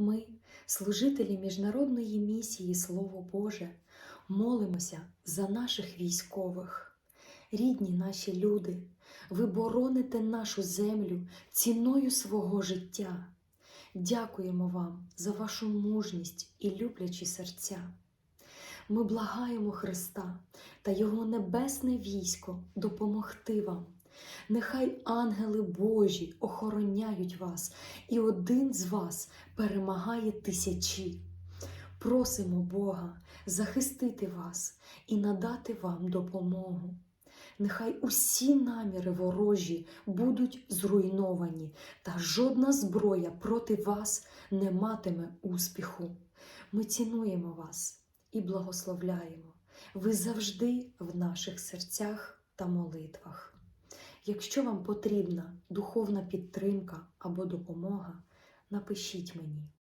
Ми, служителі міжнародної місії Слово Боже, молимося за наших військових. Рідні наші люди, ви бороните нашу землю ціною свого життя. Дякуємо вам за вашу мужність і люблячі серця. Ми благаємо Христа та Його небесне військо допомогти вам. Нехай ангели Божі охороняють вас, і один з вас перемагає тисячі. Просимо Бога захистити вас і надати вам допомогу. Нехай усі наміри ворожі будуть зруйновані, та жодна зброя проти вас не матиме успіху. Ми цінуємо вас і благословляємо. Ви завжди в наших серцях та молитвах. Якщо вам потрібна духовна підтримка або допомога, напишіть мені.